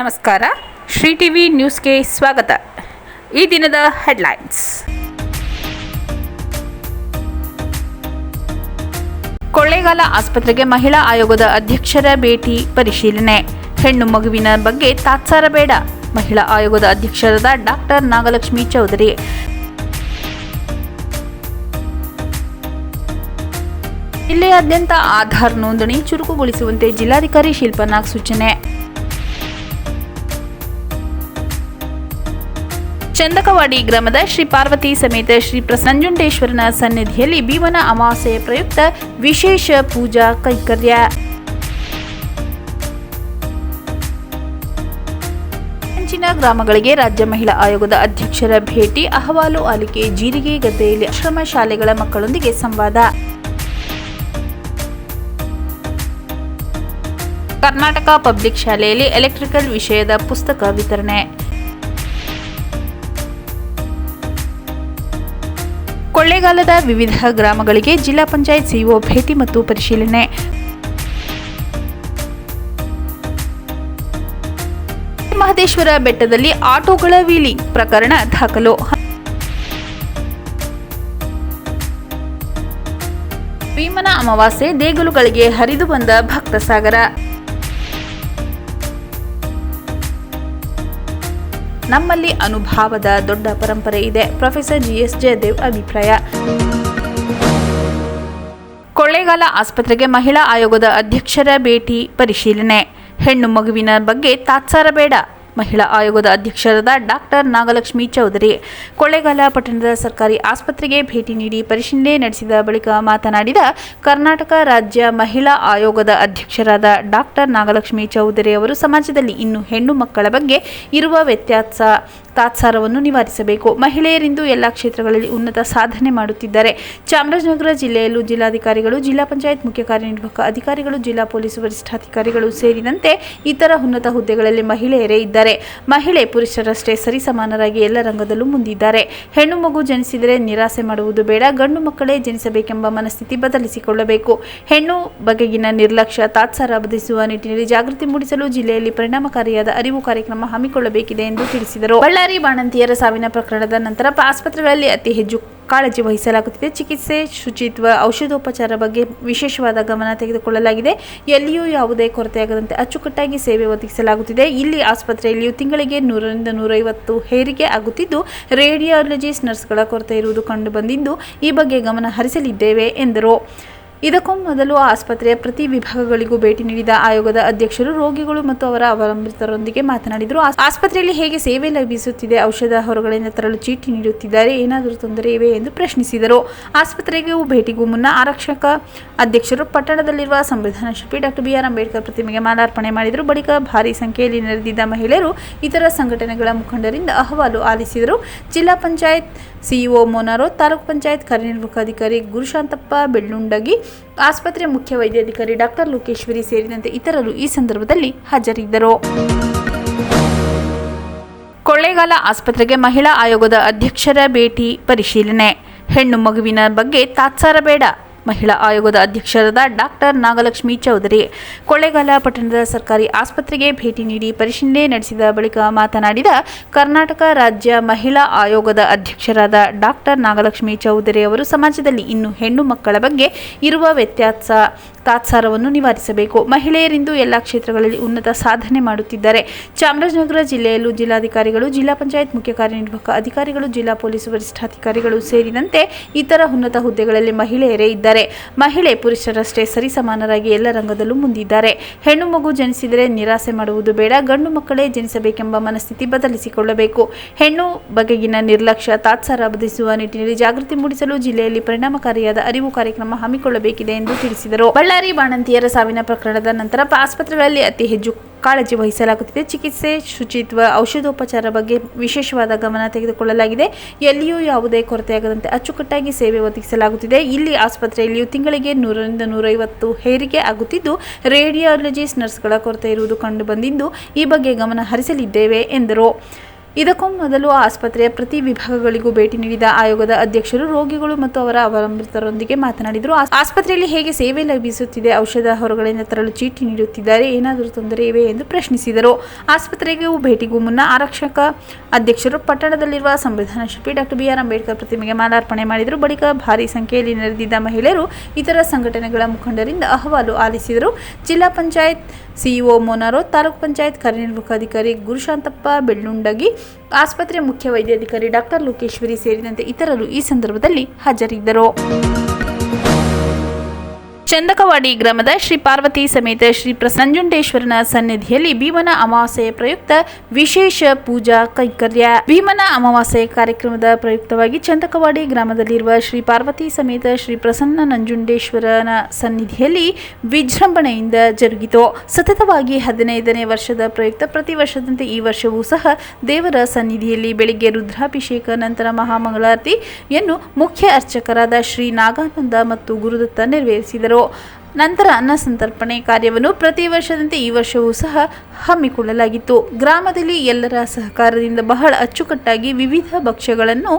ನಮಸ್ಕಾರ. ಶ್ರೀ ಟಿವಿ ನ್ಯೂಸ್ಗೆ ಸ್ವಾಗತ. ಈ ದಿನದ ಹೆಡ್ಲೈನ್ಸ್. ಕೊಳ್ಳೇಗಾಲ ಆಸ್ಪತ್ರೆಗೆ ಮಹಿಳಾ ಆಯೋಗದ ಅಧ್ಯಕ್ಷರ ಭೇಟಿ ಪರಿಶೀಲನೆ. ಹೆಣ್ಣು ಮಗುವಿನ ಬಗ್ಗೆ ತಾತ್ಸಾರ ಬೇಡ. ಮಹಿಳಾ ಆಯೋಗದ ಅಧ್ಯಕ್ಷರಾದ ಡಾಕ್ಟರ್ ನಾಗಲಕ್ಷ್ಮಿ ಚೌಧರಿ. ಜಿಲ್ಲೆಯಾದ್ಯಂತ ಆಧಾರ್ ನೋಂದಣಿ ಚುರುಕುಗೊಳಿಸುವಂತೆ ಜಿಲ್ಲಾಧಿಕಾರಿ ಶಿಲ್ಪನಾಗ್ ಸೂಚನೆ. ಚಂದಕವಾಡಿ ಗ್ರಾಮದ ಶ್ರೀ ಪಾರ್ವತಿ ಸಮೇತ ಶ್ರೀ ಪ್ರಸಂಜುಂಡೇಶ್ವರನ ಸನ್ನಿಧಿಯಲ್ಲಿ ಭೀಮನ ಅಮಾವಾಸ್ಯೆ ಪ್ರಯುಕ್ತ ವಿಶೇಷ ಪೂಜಾ ಕೈಕರ್ಯ. ಅಂಚಿನ ಗ್ರಾಮಗಳಿಗೆ ರಾಜ್ಯ ಮಹಿಳಾ ಆಯೋಗದ ಅಧ್ಯಕ್ಷರ ಭೇಟಿ, ಅಹವಾಲು ಆಲಿಕೆ, ಜೀರಿಗೆ ಗದ್ದೆಯಲ್ಲಿ ಆಶ್ರಮ ಶಾಲೆಗಳ ಮಕ್ಕಳೊಂದಿಗೆ ಸಂವಾದ. ಕರ್ನಾಟಕ ಪಬ್ಲಿಕ್ ಶಾಲೆಯಲ್ಲಿ ಎಲೆಕ್ಟ್ರಿಕಲ್ ವಿಷಯದ ಪುಸ್ತಕ ವಿತರಣೆ. ಕೊಳ್ಳೇಗಾಲದ ವಿವಿಧ ಗ್ರಾಮಗಳಿಗೆ ಜಿಲ್ಲಾ ಪಂಚಾಯತ್ ಸಿಇಒ ಭೇಟಿ ಮತ್ತು ಪರಿಶೀಲನೆ. ಮಹದೇಶ್ವರ ಬೆಟ್ಟದಲ್ಲಿ ಆಟೋಗಳ ವೀಲಿ ಪ್ರಕರಣ ದಾಖಲು. ಭೀಮನ ಅಮಾವಾಸ್ಯೆ ದೇಗುಲುಗಳಿಗೆ ಹರಿದು ಬಂದ ಭಕ್ತ ಸಾಗರ. ನಮ್ಮಲ್ಲಿ ಅನುಭಾವದ ದೊಡ್ಡ ಪರಂಪರೆ ಇದೆ. ಪ್ರೊಫೆಸರ್ ಜಿಎಸ್ ಜಯದೇವ್ ಅಭಿಪ್ರಾಯ. ಕೊಳ್ಳೇಗಾಲ ಆಸ್ಪತ್ರೆಗೆ ಮಹಿಳಾ ಆಯೋಗದ ಅಧ್ಯಕ್ಷರ ಭೇಟಿ ಪರಿಶೀಲನೆ. ಹೆಣ್ಣು ಮಗುವಿನ ಬಗ್ಗೆ ತಾತ್ಸಾರ ಬೇಡ. ಮಹಿಳಾ ಆಯೋಗದ ಅಧ್ಯಕ್ಷರಾದ ಡಾಕ್ಟರ್ ನಾಗಲಕ್ಷ್ಮಿ ಚೌಧರಿ. ಕೊಳ್ಳೇಗಾಲ ಪಟ್ಟಣದ ಸರ್ಕಾರಿ ಆಸ್ಪತ್ರೆಗೆ ಭೇಟಿ ನೀಡಿ ಪರಿಶೀಲನೆ ನಡೆಸಿದ ಬಳಿಕ ಮಾತನಾಡಿದ ಕರ್ನಾಟಕ ರಾಜ್ಯ ಮಹಿಳಾ ಆಯೋಗದ ಅಧ್ಯಕ್ಷರಾದ ಡಾಕ್ಟರ್ ನಾಗಲಕ್ಷ್ಮಿ ಚೌಧರಿ ಅವರು, ಸಮಾಜದಲ್ಲಿ ಇನ್ನು ಹೆಣ್ಣು ಮಕ್ಕಳ ಬಗ್ಗೆ ಇರುವ ವ್ಯತ್ಯಾಸ ತಾತ್ಸಾರವನ್ನು ನಿವಾರಿಸಬೇಕು. ಮಹಿಳೆಯರಿಂದು ಎಲ್ಲ ಕ್ಷೇತ್ರಗಳಲ್ಲಿ ಉನ್ನತ ಸಾಧನೆ ಮಾಡುತ್ತಿದ್ದಾರೆ. ಚಾಮರಾಜನಗರ ಜಿಲ್ಲೆಯಲ್ಲೂ ಜಿಲ್ಲಾಧಿಕಾರಿಗಳು, ಜಿಲ್ಲಾ ಪಂಚಾಯತ್ ಮುಖ್ಯ ಕಾರ್ಯನಿರ್ವಾಹಕ ಅಧಿಕಾರಿಗಳು, ಜಿಲ್ಲಾ ಪೊಲೀಸ್ ವರಿಷ್ಠಾಧಿಕಾರಿಗಳು ಸೇರಿದಂತೆ ಇತರ ಉನ್ನತ ಹುದ್ದೆಗಳಲ್ಲಿ ಮಹಿಳೆಯರೇ ಇದ್ದಾರೆ. ಮಹಿಳೆ ಪುರುಷರಷ್ಟೇ ಸರಿಸಮಾನರಾಗಿ ಎಲ್ಲ ರಂಗದಲ್ಲೂ ಮುಂದಿದ್ದಾರೆ. ಹೆಣ್ಣು ಮಗು ಜನಿಸಿದರೆ ನಿರಾಸೆ ಮಾಡುವುದು ಬೇಡ. ಗಂಡು ಮಕ್ಕಳೇ ಜನಿಸಬೇಕೆಂಬ ಮನಸ್ಥಿತಿ ಬದಲಿಸಿಕೊಳ್ಳಬೇಕು. ಹೆಣ್ಣು ಬಗೆಗಿನ ನಿರ್ಲಕ್ಷ್ಯ, ತಾತ್ಸಾರ ಬದಿಸುವ ನಿಟ್ಟಿನಲ್ಲಿ ಜಾಗೃತಿ ಮೂಡಿಸಲು ಜಿಲ್ಲೆಯಲ್ಲಿ ಪರಿಣಾಮಕಾರಿಯಾದ ಅರಿವು ಕಾರ್ಯಕ್ರಮ ಹಮ್ಮಿಕೊಳ್ಳಬೇಕಿದೆ ಎಂದು ತಿಳಿಸಿದರು. ಬಳ್ಳಾರಿ ಬಾಣಂತಿಯರ ಸಾವಿನ ಪ್ರಕರಣದ ನಂತರ ಆಸ್ಪತ್ರೆಗಳಲ್ಲಿ ಅತಿ ಹೆಚ್ಚು ಕಾಳಜಿ ವಹಿಸಲಾಗುತ್ತಿದೆ. ಚಿಕಿತ್ಸೆ, ಶುಚಿತ್ವ, ಔಷಧೋಪಚಾರ ಬಗ್ಗೆ ವಿಶೇಷವಾದ ಗಮನ ತೆಗೆದುಕೊಳ್ಳಲಾಗಿದೆ. ಎಲ್ಲಿಯೂ ಯಾವುದೇ ಕೊರತೆಯಾಗದಂತೆ ಅಚ್ಚುಕಟ್ಟಾಗಿ ಸೇವೆ ಒದಗಿಸಲಾಗುತ್ತಿದೆ. ಇಲ್ಲಿ ಆಸ್ಪತ್ರೆಯಲ್ಲಿಯೂ ತಿಂಗಳಿಗೆ ನೂರರಿಂದ ನೂರೈವತ್ತು ಹೇರಿಕೆ ಆಗುತ್ತಿದ್ದು, ರೇಡಿಯಾಲಜಿಸ್ಟ್ ನರ್ಸ್ಗಳ ಕೊರತೆ ಇರುವುದು ಕಂಡು ಬಂದಿದ್ದು ಈ ಬಗ್ಗೆ ಗಮನ ಹರಿಸಲಿದ್ದೇವೆ ಎಂದರು. ಇದಕ್ಕೂ ಮೊದಲು ಆಸ್ಪತ್ರೆಯ ಪ್ರತಿ ವಿಭಾಗಗಳಿಗೂ ಭೇಟಿ ನೀಡಿದ ಆಯೋಗದ ಅಧ್ಯಕ್ಷರು ರೋಗಿಗಳು ಮತ್ತು ಅವರ ಅವಲಂಬಿತರೊಂದಿಗೆ ಮಾತನಾಡಿದರು. ಆಸ್- ಆಸ್ಪತ್ರೆಯಲ್ಲಿ ಹೇಗೆ ಸೇವೆ ಲಭಿಸುತ್ತಿದೆ, ಔಷಧ ಹೊರಗಡೆಯಿಂದ ತರಲು ಚೀಟಿ ನೀಡುತ್ತಿದ್ದಾರೆ, ಏನಾದರೂ ತೊಂದರೆ ಇವೆ ಎಂದು ಪ್ರಶ್ನಿಸಿದರು. ಆಸ್ಪತ್ರೆಗೂ ಭೇಟಿಗೂ ಮುನ್ನ ಆರಕ್ಷಕ ಅಧ್ಯಕ್ಷರು ಪಟ್ಟಣದಲ್ಲಿರುವ ಸಂವಿಧಾನ ಶಿಲ್ಪಿ ಡಾಕ್ಟರ್ ಬಿಆರ್ ಅಂಬೇಡ್ಕರ್ ಪ್ರತಿಮೆಗೆ ಮಾಲಾರ್ಪಣೆ ಮಾಡಿದರು. ಬಳಿಕ ಭಾರಿ ಸಂಖ್ಯೆಯಲ್ಲಿ ನೆರೆದಿದ್ದ ಮಹಿಳೆಯರು ಇತರ ಸಂಘಟನೆಗಳ ಮುಖಂಡರಿಂದ ಅಹವಾಲು ಆಲಿಸಿದರು. ಜಿಲ್ಲಾ ಪಂಚಾಯತ್ ಸಿಇಒ ಮೋನಾರೋ, ತಾಲೂಕು ಪಂಚಾಯತ್ ಕಾರ್ಯನಿರ್ವಾಹಕ ಅಧಿಕಾರಿ ಗುರುಶಾಂತಪ್ಪ ಬೆಳ್ಳುಂಡಗಿ, ಆಸ್ಪತ್ರೆ ಮುಖ್ಯ ವೈದ್ಯಾಧಿಕಾರಿ ಡಾಕ್ಟರ್ ಲೋಕೇಶ್ವರಿ ಸೇರಿದಂತೆ ಇತರರು ಈ ಸಂದರ್ಭದಲ್ಲಿ ಹಾಜರಿದ್ದರು. ಕೊಳ್ಳೇಗಾಲ ಆಸ್ಪತ್ರೆಗೆ ಮಹಿಳಾ ಆಯೋಗದ ಅಧ್ಯಕ್ಷರ ಭೇಟಿ ಪರಿಶೀಲನೆ. ಹೆಣ್ಣು ಮಗುವಿನ ಬಗ್ಗೆ ತಾತ್ಸಾರ ಬೇಡ. ಮಹಿಳಾ ಆಯೋಗದ ಅಧ್ಯಕ್ಷರಾದ ಡಾಕ್ಟರ್ ನಾಗಲಕ್ಷ್ಮಿ ಚೌಧರಿ. ಕೊಳ್ಳೇಗಾಲ ಪಟ್ಟಣದ ಸರ್ಕಾರಿ ಆಸ್ಪತ್ರೆಗೆ ಭೇಟಿ ನೀಡಿ ಪರಿಶೀಲನೆ ನಡೆಸಿದ ಬಳಿಕ ಮಾತನಾಡಿದ ಕರ್ನಾಟಕ ರಾಜ್ಯ ಮಹಿಳಾ ಆಯೋಗದ ಅಧ್ಯಕ್ಷರಾದ ಡಾಕ್ಟರ್ ನಾಗಲಕ್ಷ್ಮಿ ಚೌಧರಿ ಅವರು ಸಮಾಜದಲ್ಲಿ ಇನ್ನು ಹೆಣ್ಣು ಮಕ್ಕಳ ಬಗ್ಗೆ ಇರುವ ವ್ಯತ್ಯಾಸ ತಾತ್ಸಾರವನ್ನು ನಿವಾರಿಸಬೇಕು. ಮಹಿಳೆಯರಿಂದು ಎಲ್ಲ ಕ್ಷೇತ್ರಗಳಲ್ಲಿ ಉನ್ನತ ಸಾಧನೆ ಮಾಡುತ್ತಿದ್ದಾರೆ. ಚಾಮರಾಜನಗರ ಜಿಲ್ಲೆಯಲ್ಲೂ ಜಿಲ್ಲಾಧಿಕಾರಿಗಳು, ಜಿಲ್ಲಾ ಪಂಚಾಯತ್ ಮುಖ್ಯ ಕಾರ್ಯನಿರ್ವಾಹಕ ಅಧಿಕಾರಿಗಳು, ಜಿಲ್ಲಾ ಪೊಲೀಸ್ ವರಿಷ್ಠಾಧಿಕಾರಿಗಳು ಸೇರಿದಂತೆ ಇತರ ಉನ್ನತ ಹುದ್ದೆಗಳಲ್ಲಿ ಮಹಿಳೆಯರೇ ಇದ್ದಾರೆ. ಮಹಿಳೆ ಪುರುಷರಷ್ಟೇ ಸರಿಸಮಾನರಾಗಿ ಎಲ್ಲ ರಂಗದಲ್ಲೂ ಮುಂದಿದ್ದಾರೆ. ಹೆಣ್ಣು ಮಗು ಜನಿಸಿದರೆ ನಿರಾಸೆ ಮಾಡುವುದು ಬೇಡ. ಗಂಡು ಮಕ್ಕಳೇ ಜನಿಸಬೇಕೆಂಬ ಮನಸ್ಥಿತಿ ಬದಲಿಸಿಕೊಳ್ಳಬೇಕು. ಹೆಣ್ಣು ಬಗೆಗಿನ ನಿರ್ಲಕ್ಷ್ಯ, ತಾತ್ಸಾರ ಬದಿಸುವ ನಿಟ್ಟಿನಲ್ಲಿ ಜಾಗೃತಿ ಮೂಡಿಸಲು ಜಿಲ್ಲೆಯಲ್ಲಿ ಪರಿಣಾಮಕಾರಿಯಾದ ಅರಿವು ಕಾರ್ಯಕ್ರಮ ಹಮ್ಮಿಕೊಳ್ಳಬೇಕಿದೆ ಎಂದು ತಿಳಿಸಿದರು. ಬಳ್ಳಾರಿ ಬಾಣಂತಿಯರ ಸಾವಿನ ಪ್ರಕರಣದ ನಂತರ ಆಸ್ಪತ್ರೆಗಳಲ್ಲಿ ಅತಿ ಹೆಚ್ಚು ಕಾಳಜಿ ವಹಿಸಲಾಗುತ್ತಿದೆ. ಚಿಕಿತ್ಸೆ, ಶುಚಿತ್ವ, ಔಷಧೋಪಚಾರ ಬಗ್ಗೆ ವಿಶೇಷವಾದ ಗಮನ ತೆಗೆದುಕೊಳ್ಳಲಾಗಿದೆ. ಎಲ್ಲಿಯೂ ಯಾವುದೇ ಕೊರತೆಯಾಗದಂತೆ ಅಚ್ಚುಕಟ್ಟಾಗಿ ಸೇವೆ ಒದಗಿಸಲಾಗುತ್ತಿದೆ. ಇಲ್ಲಿ ಆಸ್ಪತ್ರೆಯಲ್ಲಿಯೂ ತಿಂಗಳಿಗೆ ನೂರರಿಂದ ನೂರೈವತ್ತು ಹೇರಿಕೆ ಆಗುತ್ತಿದ್ದು, ರೇಡಿಯಾಲಜಿಸ್ಟ್ ನರ್ಸ್ಗಳ ಕೊರತೆ ಇರುವುದು ಕಂಡುಬಂದಿದ್ದು, ಈ ಬಗ್ಗೆ ಗಮನ ಹರಿಸಲಿದ್ದೇವೆ, ಎಂದರು. ಇದಕ್ಕೂ ಮೊದಲು ಆಸ್ಪತ್ರೆಯ ಪ್ರತಿ ವಿಭಾಗಗಳಿಗೂ ಭೇಟಿ ನೀಡಿದ ಆಯೋಗದ ಅಧ್ಯಕ್ಷರು ರೋಗಿಗಳು ಮತ್ತು ಅವರ ಅವಲಂಬಿತರೊಂದಿಗೆ ಮಾತನಾಡಿದರು. ಆಸ್ಪತ್ರೆಯಲ್ಲಿ ಹೇಗೆ ಸೇವೆ ಲಭಿಸುತ್ತಿದೆ, ಔಷಧ ಹೊರಗಡೆಯಿಂದ ತರಲು ಚೀಟಿ ನೀಡುತ್ತಿದ್ದಾರೆ, ಏನಾದರೂ ತೊಂದರೆ ಇವೆ ಎಂದು ಪ್ರಶ್ನಿಸಿದರು. ಆಸ್ಪತ್ರೆಗೆ ಭೇಟಿಗೂ ಮುನ್ನ ಆರಕ್ಷಕ ಅಧ್ಯಕ್ಷರು ಪಟ್ಟಣದಲ್ಲಿರುವ ಸಂವಿಧಾನ ಶಿಲ್ಪಿ ಡಾಕ್ಟರ್ ಬಿಆರ್ ಅಂಬೇಡ್ಕರ್ ಪ್ರತಿಮೆಗೆ ಮಾಲಾರ್ಪಣೆ ಮಾಡಿದರು. ಬಳಿಕ ಭಾರಿ ಸಂಖ್ಯೆಯಲ್ಲಿ ನೆರೆದಿದ್ದ ಮಹಿಳೆಯರು ಇತರ ಸಂಘಟನೆಗಳ ಮುಖಂಡರಿಂದ ಅಹವಾಲು ಆಲಿಸಿದರು. ಜಿಲ್ಲಾ ಪಂಚಾಯತ್ ಸಿಇಒ ಮೋನಾರೋ, ತಾಲೂಕ್ ಪಂಚಾಯತ್ ಕಾರ್ಯನಿರ್ವಾಹಕಾಧಿಕಾರಿ ಗುರುಶಾಂತಪ್ಪ ಬೆಳ್ಳುಂಡಗಿ ಆಸ್ಪತ್ರೆ ಮುಖ್ಯ ವೈದ್ಯಾಧಿಕಾರಿ ಡಾಕ್ಟರ್ ಲೋಕೇಶ್ವರಿ ಸೇರಿದಂತೆ ಇತರರು ಈ ಸಂದರ್ಭದಲ್ಲಿ ಹಾಜರಿದ್ದರು. ಚಂದಕವಾಡಿ ಗ್ರಾಮದ ಶ್ರೀ ಪಾರ್ವತಿ ಸಮೇತ ಶ್ರೀ ಪ್ರಸಂಜುಂಡೇಶ್ವರನ ಸನ್ನಿಧಿಯಲ್ಲಿ ಭೀಮನ ಅಮಾವಾಸ್ಯೆ ಪ್ರಯುಕ್ತ ವಿಶೇಷ ಪೂಜಾ ಕೈಂಕರ್ಯ. ಭೀಮನ ಅಮಾವಾಸ್ಯೆ ಕಾರ್ಯಕ್ರಮದ ಪ್ರಯುಕ್ತವಾಗಿ ಚಂದಕವಾಡಿ ಗ್ರಾಮದಲ್ಲಿರುವ ಶ್ರೀ ಪಾರ್ವತಿ ಸಮೇತ ಶ್ರೀ ಪ್ರಸನ್ನ ನಂಜುಂಡೇಶ್ವರನ ಸನ್ನಿಧಿಯಲ್ಲಿ ವಿಜೃಂಭಣೆಯಿಂದ ಜರುಗಿತು. ಸತತವಾಗಿ ಹದಿನೈದನೇ ವರ್ಷದ ಪ್ರಯುಕ್ತ ಪ್ರತಿ ವರ್ಷದಂತೆ ಈ ವರ್ಷವೂ ಸಹ ದೇವರ ಸನ್ನಿಧಿಯಲ್ಲಿ ಬೆಳಿಗ್ಗೆ ರುದ್ರಾಭಿಷೇಕ ನಂತರ ಮಹಾಮಂಗಳಾರತಿಯನ್ನು ಮುಖ್ಯ ಅರ್ಚಕರಾದ ಶ್ರೀ ನಾಗಾನಂದ ಮತ್ತು ಗುರುದತ್ತ ನೆರವೇರಿಸಿದರು. ನಂತರ ಅನ್ನ ಸಂತರ್ಪಣೆ ಕಾರ್ಯವನ್ನು ಪ್ರತಿ ವರ್ಷದಂತೆ ಈ ವರ್ಷವೂ ಸಹ ಹಮ್ಮಿಕೊಳ್ಳಲಾಗಿತ್ತು. ಗ್ರಾಮದಲ್ಲಿ ಎಲ್ಲರ ಸಹಕಾರದಿಂದ ಬಹಳ ಅಚ್ಚುಕಟ್ಟಾಗಿ ವಿವಿಧ ಭಕ್ಷ್ಯಗಳನ್ನು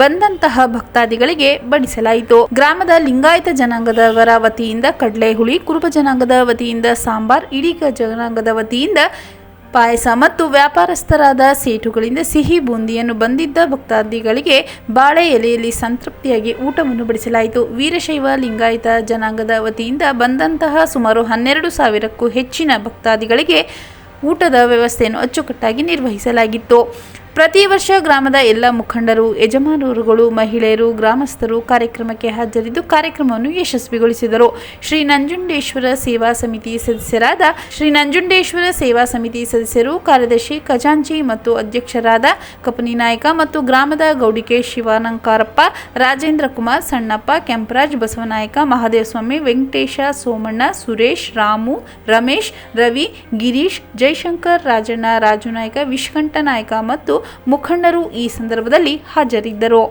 ಬಂದಂತಹ ಭಕ್ತಾದಿಗಳಿಗೆ ಬಡಿಸಲಾಯಿತು. ಗ್ರಾಮದ ಲಿಂಗಾಯತ ಜನಾಂಗದವರ ವತಿಯಿಂದ ಕಡಲೆ ಹುಳಿ ಕುರುಬ ಜನಾಂಗದ ವತಿಯಿಂದ ಸಾಂಬಾರ್, ಇಡೀಗ ಜನಾಂಗದ ವತಿಯಿಂದ ಪಾಯಸ ಮತ್ತು ವ್ಯಾಪಾರಸ್ಥರಾದ ಸೇಟುಗಳಿಂದ ಸಿಹಿ ಬೂಂದಿಯನ್ನು ಬಂದಿದ್ದ ಭಕ್ತಾದಿಗಳಿಗೆ ಬಾಳೆ ಎಲೆಯಲ್ಲಿ ಸಂತೃಪ್ತಿಯಾಗಿ ಊಟವನ್ನು ಬಡಿಸಲಾಯಿತು. ವೀರಶೈವ ಲಿಂಗಾಯತ ಜನಾಂಗದ ವತಿಯಿಂದ ಬಂದಂತಹ ಸುಮಾರು ಹನ್ನೆರಡು ಸಾವಿರಕ್ಕೂ ಹೆಚ್ಚಿನ ಭಕ್ತಾದಿಗಳಿಗೆ ಊಟದ ವ್ಯವಸ್ಥೆಯನ್ನು ಅಚ್ಚುಕಟ್ಟಾಗಿ ನಿರ್ವಹಿಸಲಾಗಿತ್ತು. ಪ್ರತಿ ವರ್ಷ ಗ್ರಾಮದ ಎಲ್ಲ ಮುಖಂಡರು, ಯಜಮಾನರುಗಳು, ಮಹಿಳೆಯರು, ಗ್ರಾಮಸ್ಥರು ಕಾರ್ಯಕ್ರಮಕ್ಕೆ ಹಾಜರಿದ್ದು ಕಾರ್ಯಕ್ರಮವನ್ನು ಯಶಸ್ವಿಗೊಳಿಸಿದರು. ಶ್ರೀ ನಂಜುಂಡೇಶ್ವರ ಸೇವಾ ಸಮಿತಿ ಸದಸ್ಯರಾದ ಶ್ರೀ ನಂಜುಂಡೇಶ್ವರ ಸೇವಾ ಸಮಿತಿ ಸದಸ್ಯರು ಕಾರ್ಯದರ್ಶಿ ಖಜಾಂಚಿ ಮತ್ತು ಅಧ್ಯಕ್ಷರಾದ ಕಪನಿ ನಾಯಕ ಮತ್ತು ಗ್ರಾಮದ ಗೌಡಿಕೆ ಶಿವಾನಂಕಾರಪ್ಪ, ರಾಜೇಂದ್ರ ಕುಮಾರ್ ಸಣ್ಣಪ್ಪ, ಕೆಂಪರಾಜ್ ಬಸವನಾಯಕ, ಮಹಾದೇವಸ್ವಾಮಿ, ವೆಂಕಟೇಶ ಸೋಮಣ್ಣ, ಸುರೇಶ್, ರಾಮು, ರಮೇಶ್, ರವಿ, ಗಿರೀಶ್, ಜೈಶಂಕರ್, ರಾಜಣ್ಣ, ರಾಜು ನಾಯ್ಕ ವಿಶ್ಕಂಠ ನಾಯಕ ಮತ್ತು ಮುಖಂಡರು ಈ ಸಂದರ್ಭದಲ್ಲಿ ಹಾಜರಿದ್ದರು.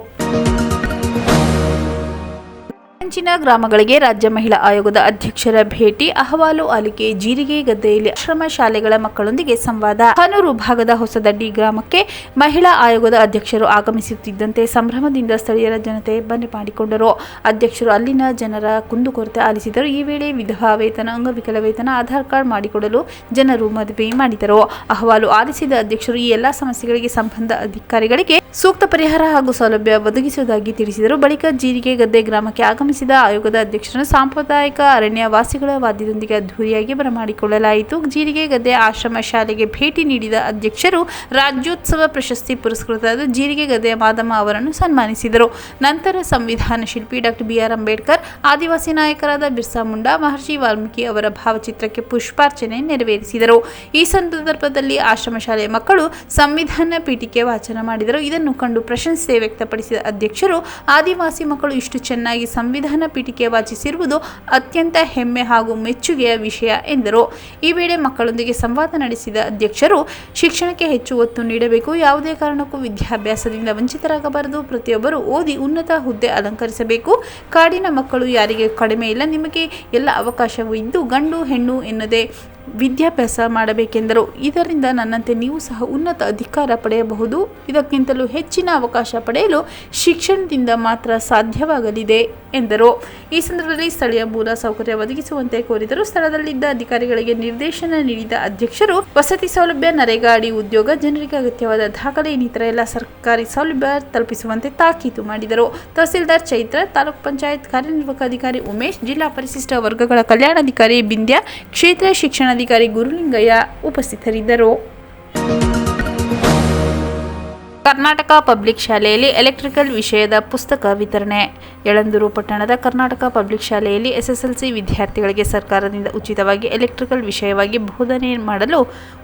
ಅಂಚಿನ ಗ್ರಾಮಗಳಿಗೆ ರಾಜ್ಯ ಮಹಿಳಾ ಆಯೋಗದ ಅಧ್ಯಕ್ಷರ ಭೇಟಿ, ಅಹವಾಲು ಆಲಿಕೆ, ಜೀರಿಗೆ ಗದ್ದೆಯಲ್ಲಿ ಆಶ್ರಮ ಶಾಲೆಗಳ ಮಕ್ಕಳೊಂದಿಗೆ ಸಂವಾದ. ಹನೂರು ಭಾಗದ ಹೊಸದಡ್ಡಿ ಗ್ರಾಮಕ್ಕೆ ಮಹಿಳಾ ಆಯೋಗದ ಅಧ್ಯಕ್ಷರು ಆಗಮಿಸುತ್ತಿದ್ದಂತೆ ಸಂಭ್ರಮದಿಂದ ಸ್ಥಳೀಯರ ಜನತೆ ಬನ್ನಿ ಮಾಡಿಕೊಂಡರು. ಅಧ್ಯಕ್ಷರು ಅಲ್ಲಿನ ಜನರ ಕುಂದುಕೊರತೆ ಆಲಿಸಿದರು. ಈ ವೇಳೆ ವಿಧವಾ ವೇತನ, ಅಂಗವಿಕಲ ವೇತನ, ಆಧಾರ್ ಕಾರ್ಡ್ ಮಾಡಿಕೊಡಲು ಜನರು ಮದುವೆ ಮಾಡಿದರು. ಅಹವಾಲು ಆಲಿಸಿದ ಅಧ್ಯಕ್ಷರು ಈ ಎಲ್ಲಾ ಸಮಸ್ಯೆಗಳಿಗೆ ಸಂಬಂಧ ಅಧಿಕಾರಿಗಳಿಗೆ ಸೂಕ್ತ ಪರಿಹಾರ ಹಾಗೂ ಸೌಲಭ್ಯ ಒದಗಿಸುವುದಾಗಿ ತಿಳಿಸಿದರು. ಬಳಿಕ ಜೀರಿಗೆ ಗದ್ದೆ ಗ್ರಾಮಕ್ಕೆ ಆಗಮಿಸಿದ ಆಯೋಗದ ಅಧ್ಯಕ್ಷರನ್ನು ಸಾಂಪ್ರದಾಯಿಕ ಅರಣ್ಯ ವಾಸಿಗಳ ವಾದ್ಯದೊಂದಿಗೆ ಅದ್ದೂರಿಯಾಗಿ ಬರಮಾಡಿಕೊಳ್ಳಲಾಯಿತು. ಜೀರಿಗೆ ಗದ್ದೆ ಆಶ್ರಮ ಶಾಲೆಗೆ ಭೇಟಿ ನೀಡಿದ ಅಧ್ಯಕ್ಷರು ರಾಜ್ಯೋತ್ಸವ ಪ್ರಶಸ್ತಿ ಪುರಸ್ಕೃತರಾದ ಜೀರಿಗೆ ಗದ್ದೆಯ ಮಾದಮ್ಮ ಅವರನ್ನು ಸನ್ಮಾನಿಸಿದರು. ನಂತರ ಸಂವಿಧಾನ ಶಿಲ್ಪಿ ಡಾಕ್ಟರ್ ಬಿಆರ್ ಅಂಬೇಡ್ಕರ್, ಆದಿವಾಸಿ ನಾಯಕರಾದ ಬಿರ್ಸಾ ಮುಂಡಾ, ಮಹರ್ಷಿ ವಾಲ್ಮೀಕಿ ಅವರ ಭಾವಚಿತ್ರಕ್ಕೆ ಪುಷ್ಪಾರ್ಚನೆ ನೆರವೇರಿಸಿದರು. ಈ ಸಂದರ್ಭದಲ್ಲಿ ಆಶ್ರಮ ಶಾಲೆಯ ಮಕ್ಕಳು ಸಂವಿಧಾನ ಪೀಠಿಕೆ ವಾಚನ ಮಾಡಿದರು. ಇದನ್ನು ಕಂಡು ಪ್ರಶಂಸೆ ವ್ಯಕ್ತಪಡಿಸಿದ ಅಧ್ಯಕ್ಷರು, ಆದಿವಾಸಿ ಮಕ್ಕಳು ಇಷ್ಟು ಚೆನ್ನಾಗಿ ಸಂವಿಧಾನ ಪೀಠಿಕೆ ವಾಚಿಸಿರುವುದು ಅತ್ಯಂತ ಹೆಮ್ಮೆ ಹಾಗೂ ಮೆಚ್ಚುಗೆಯ ವಿಷಯ ಎಂದರು. ಈ ವೇಳೆ ಮಕ್ಕಳೊಂದಿಗೆ ಸಂವಾದ ನಡೆಸಿದ ಅಧ್ಯಕ್ಷರು, ಶಿಕ್ಷಣಕ್ಕೆ ಹೆಚ್ಚು ಒತ್ತು ನೀಡಬೇಕು, ಯಾವುದೇ ಕಾರಣಕ್ಕೂ ವಿದ್ಯಾಭ್ಯಾಸದಿಂದ ವಂಚಿತರಾಗಬಾರದು, ಪ್ರತಿಯೊಬ್ಬರು ಓದಿ ಉನ್ನತ ಹುದ್ದೆ ಅಲಂಕರಿಸಬೇಕು. ಕಾಡಿನ ಮಕ್ಕಳು ಯಾರಿಗೆ ಕಡಿಮೆ ಇಲ್ಲ, ನಿಮಗೆ ಎಲ್ಲ ಅವಕಾಶವೂ ಇದ್ದು ಗಂಡು, ಹೆಣ್ಣು ಎನ್ನದೇ ವಿದ್ಯಾಭ್ಯಾಸ ಮಾಡಬೇಕೆಂದರು. ಇದರಿಂದ ನನ್ನಂತೆ ನೀವು ಸಹ ಉನ್ನತ ಅಧಿಕಾರ ಪಡೆಯಬಹುದು. ಇದಕ್ಕಿಂತಲೂ ಹೆಚ್ಚಿನ ಅವಕಾಶ ಪಡೆಯಲು ಶಿಕ್ಷಣದಿಂದ ಮಾತ್ರ ಸಾಧ್ಯವಾಗಲಿದೆ, ಎಂದರು. ಈ ಸಂದರ್ಭದಲ್ಲಿ ಸ್ಥಳೀಯ ಮೂಲ ಸೌಕರ್ಯ ಒದಗಿಸುವಂತೆ ಕೋರಿದರು. ಸ್ಥಳದಲ್ಲಿದ್ದ ಅಧಿಕಾರಿಗಳಿಗೆ ನಿರ್ದೇಶನ ನೀಡಿದ ಅಧ್ಯಕ್ಷರು, ವಸತಿ ಸೌಲಭ್ಯ ನರೇಗಾ ಅಡಿ ಉದ್ಯೋಗ, ಜನರಿಗೆ ಅಗತ್ಯವಾದ ದಾಖಲೆ, ಇನ್ನಿತರ ಎಲ್ಲ ಸರ್ಕಾರಿ ಸೌಲಭ್ಯ ತಲುಪಿಸುವಂತೆ ತಾಕೀತು ಮಾಡಿದರು. ತಹಸೀಲ್ದಾರ್ ಚೈತ್ರ, ತಾಲೂಕ್ ಪಂಚಾಯತ್ ಕಾರ್ಯನಿರ್ವಾಹಕ ಅಧಿಕಾರಿ ಉಮೇಶ್, ಜಿಲ್ಲಾ ಪರಿಶಿಷ್ಟ ವರ್ಗಗಳ ಕಲ್ಯಾಣಾಧಿಕಾರಿ ಬಿಂದ್ಯಾ, ಕ್ಷೇತ್ರ ಶಿಕ್ಷಣಾಧಿಕಾರಿ ಗುರುಲಿಂಗಯ್ಯ ಉಪಸ್ಥಿತರಿದ್ದರು. ಕರ್ನಾಟಕ ಪಬ್ಲಿಕ್ ಶಾಲೆಯಲ್ಲಿ ಎಲೆಕ್ಟ್ರಿಕಲ್ ವಿಷಯದ ಪುಸ್ತಕ ವಿತರಣೆ. ಯಳಂದೂರು ಪಟ್ಟಣದ ಕರ್ನಾಟಕ ಪಬ್ಲಿಕ್ ಶಾಲೆಯಲ್ಲಿ ಎಸ್ಎಸ್ಎಲ್ಸಿ ವಿದ್ಯಾರ್ಥಿಗಳಿಗೆ ಸರ್ಕಾರದಿಂದ ಉಚಿತವಾಗಿ ಎಲೆಕ್ಟ್ರಿಕಲ್ ವಿಷಯವಾಗಿ ಬೋಧನೆ ಮಾಡಲು